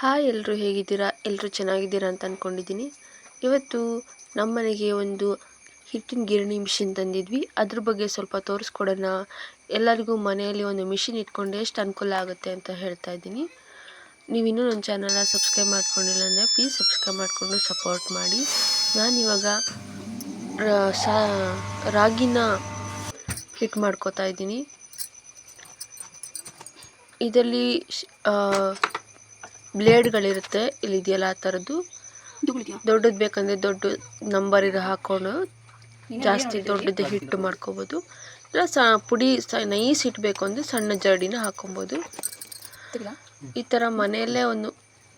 Hi ಎಲ್ಲರೂ ಹೇಗಿದ್ದೀರಾ? ಎಲ್ಲರೂ ಚೆನ್ನಾಗಿದ್ದೀರಾ ಅಂತ ಅಂದ್ಕೊಂಡಿದ್ದೀನಿ ಇವತ್ತು ನಮ್ಮ ಮನೆಗೆ ಒಂದು ಹಿಟ್ಟಿನ ಗಿರಣಿ ಮಿಷಿನ್ ತಂದಿದ್ವಿ. ಅದ್ರ ಬಗ್ಗೆ ಸ್ವಲ್ಪ ತೋರಿಸ್ಕೊಡೋಣ. ಎಲ್ಲರಿಗೂ ಮನೆಯಲ್ಲಿ ಒಂದು ಮಿಷಿನ್ ಇಟ್ಕೊಂಡು ಎಷ್ಟು ಅನುಕೂಲ ಆಗುತ್ತೆ ಅಂತ ಹೇಳ್ತಾ ಇದ್ದೀನಿ. ನೀವು ಇನ್ನೂ ನನ್ನ ಚಾನಲ್ನ ಸಬ್ಸ್ಕ್ರೈಬ್ ಮಾಡ್ಕೊಂಡಿಲ್ಲ ಅಂದರೆ ಪ್ಲೀಸ್ ಸಬ್ಸ್ಕ್ರೈಬ್ ಮಾಡಿಕೊಂಡು ಸಪೋರ್ಟ್ ಮಾಡಿ. ನಾನಿವಾಗ ಸಾ, ರಾಗಿನ ಹಿಟ್ ಮಾಡ್ಕೋತಾ ಇದ್ದೀನಿ. ಇದರಲ್ಲಿ ಬ್ಲೇಡ್ಗಳಿರುತ್ತೆ. ಇಲ್ಲಿ ಇದೆಯಲ್ಲ ಆ ಥರದ್ದು. ದೊಡ್ಡದು ಬೇಕಂದರೆ ದೊಡ್ಡ ನಂಬರ್ ಇರೋ ಹಾಕ್ಕೊಂಡು ಜಾಸ್ತಿ ದೊಡ್ಡದು ಹಿಟ್ಟು ಮಾಡ್ಕೋಬೋದು. ಇಲ್ಲ ಸ ಪುಡಿ ಸ ನೈಸ್ ಹಿಟ್ಟು ಬೇಕು ಅಂದರೆ ಸಣ್ಣ ಜರಡಿನ ಹಾಕೊಬೋದು. ಈ ಥರ ಮನೆಯಲ್ಲೇ ಒಂದು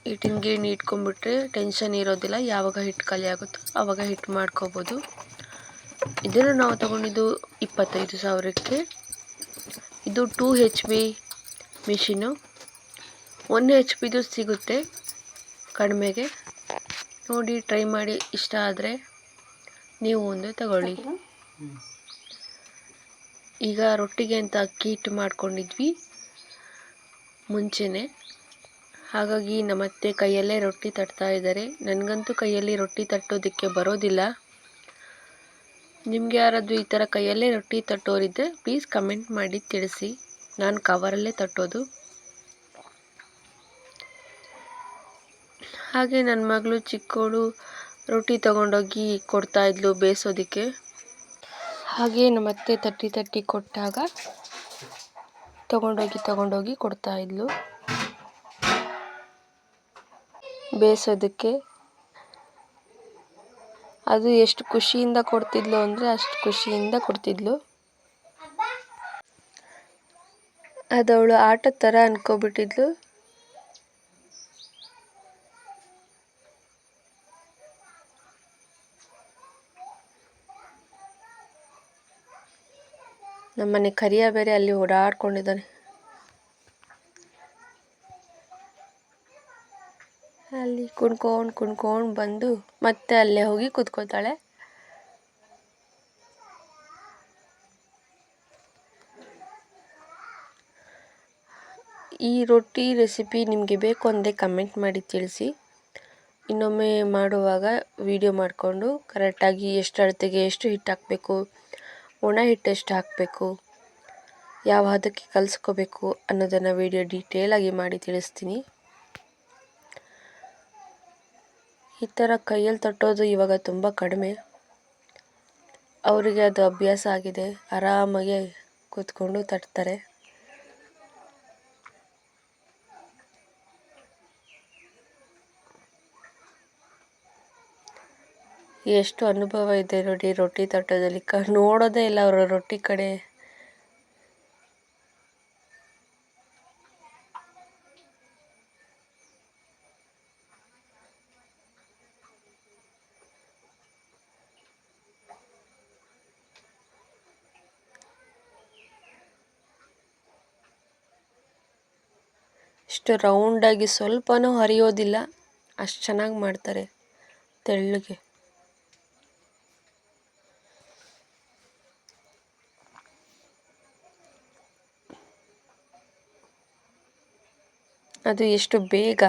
ಹಿಟ್ಟಿನ ಗಿರಣಿ ಇಟ್ಕೊಂಡ್ಬಿಟ್ರೆ ಟೆನ್ಷನ್ ಇರೋದಿಲ್ಲ. ಯಾವಾಗ ಹಿಟ್ಟು ಖಾಲಿ ಆಗುತ್ತೋ ಆವಾಗ ಹಿಟ್ಟು ಮಾಡ್ಕೋಬೋದು. ಇದನ್ನು ನಾವು ತಗೊಂಡಿದ್ದು ಇಪ್ಪತ್ತೈದು ಸಾವಿರಕ್ಕೆ. ಇದು two H P machine one H ಪಿದು ಸಿಗುತ್ತೆ ಕಡಿಮೆಗೆ. ನೋಡಿ ಟ್ರೈ ಮಾಡಿ ಇಷ್ಟ ಆದರೆ ನೀವು ಒಂದು ತಗೊಳ್ಳಿ. ಈಗ ರೊಟ್ಟಿಗೆ ಅಂತ ಅಕ್ಕಿ ಹಿಟ್ಟು ಮಾಡ್ಕೊಂಡಿದ್ವಿ ಮುಂಚೆನೆ. ಹಾಗಾಗಿ ನಮ್ಮತ್ತೆ ಕೈಯಲ್ಲೇ ರೊಟ್ಟಿ ತಟ್ತಾ ಇದ್ದಾರೆ. ನನಗಂತೂ ಕೈಯಲ್ಲಿ ರೊಟ್ಟಿ ತಟ್ಟೋದಕ್ಕೆ ಬರೋದಿಲ್ಲ. ನಿಮಗೆ ಯಾರಾದರೂ ಈ ಥರ ಕೈಯಲ್ಲೇ ರೊಟ್ಟಿ ತಟ್ಟೋರಿದ್ದರೆ ಪ್ಲೀಸ್ ಕಮೆಂಟ್ ಮಾಡಿ ತಿಳಿಸಿ. ನಾನು ಕವರಲ್ಲೇ ತಟ್ಟೋದು. ಹಾಗೆ ನನ್ನ ಮಗಳು ಚಿಕ್ಕವಳು ರೊಟ್ಟಿ ತಗೊಂಡೋಗಿ ಕೊಡ್ತಾಯಿದ್ಲು ಬೇಯಿಸೋದಕ್ಕೆ. ಹಾಗೆ ನಮ್ಮ ಅತ್ತೆ ತಟ್ಟಿ ತಟ್ಟಿ ಕೊಟ್ಟಾಗ ತಗೊಂಡೋಗಿ ತಗೊಂಡೋಗಿ ಕೊಡ್ತಾಯಿದ್ಲು ಬೇಯಿಸೋದಕ್ಕೆ ಅದು ಎಷ್ಟು ಖುಷಿಯಿಂದ ಕೊಡ್ತಿದ್ಲು ಅಂದರೆ ಅಷ್ಟು ಖುಷಿಯಿಂದ ಕೊಡ್ತಿದ್ಲು. ಅದವಳು ಆಟದ ಥರ ಅನ್ಕೋಬಿಟ್ಟಿದ್ಲು. ನಮ್ಮನೆ ಕರಿಯ ಬೇರೆ ಅಲ್ಲಿ ಓಡಾಡ್ಕೊಂಡಿದ್ದಾನೆ. ಅಲ್ಲಿ ಕುಣ್ಕೊಂಡು ಕುಣ್ಕೊಂಡು ಬಂದು ಮತ್ತೆ ಅಲ್ಲೇ ಹೋಗಿ ಕುತ್ಕೋತಾಳೆ ಈ ರೊಟ್ಟಿ ರೆಸಿಪಿ ನಿಮಗೆ ಬೇಕು ಅಂದೇ ಕಮೆಂಟ್ ಮಾಡಿ ತಿಳಿಸಿ. ಇನ್ನೊಮ್ಮೆ ಮಾಡುವಾಗ ವಿಡಿಯೋ ಮಾಡಿಕೊಂಡು ಕರೆಕ್ಟಾಗಿ ಎಷ್ಟು ಅಳತೆಗೆ ಎಷ್ಟು ಹಿಟ್ಟು ಹಾಕಬೇಕು ಒಣ ಹಿಟ್ಟು ಎಷ್ಟು ಹಾಕಬೇಕು? ಯಾವ ಹದಕ್ಕೆ ಕಲಿಸ್ಕೋಬೇಕು ಅನ್ನೋದನ್ನು ವಿಡಿಯೋ ಡೀಟೇಲಾಗಿ ಮಾಡಿ ತಿಳಿಸ್ತೀನಿ. ಈ ಥರ ಕೈಯಲ್ಲಿ ತಟ್ಟೋದು ಇವಾಗ ತುಂಬ ಕಡಿಮೆ. ಅವರಿಗೆ ಅದು ಅಭ್ಯಾಸ ಆಗಿದೆ. ಆರಾಮಾಗಿ ಕೂತ್ಕೊಂಡು ತಟ್ತಾರೆ. ಎಷ್ಟು ಅನುಭವ ಇದೆ ನೋಡಿ ರೊಟ್ಟಿ ತಟ್ಟೋದಲ್ಲಿ ಕ, ನೋಡೋದೇ ಇಲ್ಲ ಅವರ ರೊಟ್ಟಿ ಕಡೆ. ಇಷ್ಟು ರೌಂಡಾಗಿ ಸ್ವಲ್ಪನೂ ಹರಿಯೋದಿಲ್ಲ. ಅಷ್ಟು ಚೆನ್ನಾಗಿ ಮಾಡ್ತಾರೆ ತೆಳ್ಳಗೆ. ಅದು ಎಷ್ಟು ಬೇಗ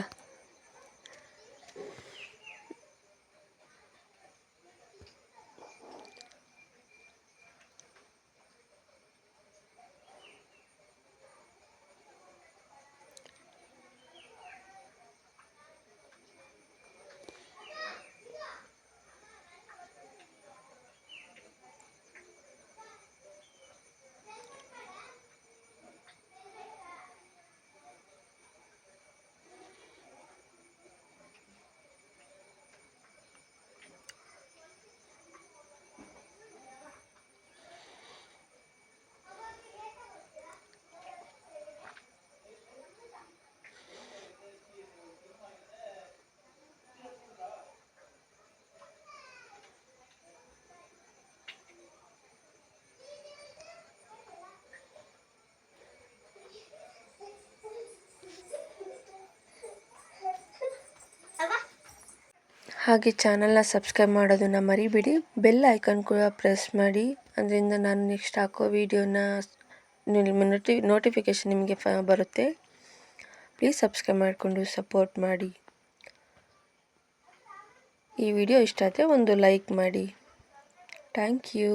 ಹಾಗೆ ಚಾನಲ್ನ ಸಬ್ಸ್ಕ್ರೈಬ್ ಮಾಡೋದನ್ನು ಮರಿಬೇಡಿ. ಬೆಲ್ ಐಕಾನ್ ಕೂಡ ಪ್ರೆಸ್ ಮಾಡಿ. ಅದರಿಂದ ನಾನು ನೆಕ್ಸ್ಟ್ ಹಾಕೋ ವೀಡಿಯೋನ ನೋಟಿ ನೋಟಿಫಿಕೇಷನ್ ನಿಮಗೆ ಫ, ಬರುತ್ತೆ. ಪ್ಲೀಸ್ ಸಬ್ಸ್ಕ್ರೈಬ್ ಮಾಡಿಕೊಂಡು ಸಪೋರ್ಟ್ ಮಾಡಿ. ಈ ವಿಡಿಯೋ ಇಷ್ಟ ಆದರೆ ಒಂದು ಲೈಕ್ ಮಾಡಿ. Thank you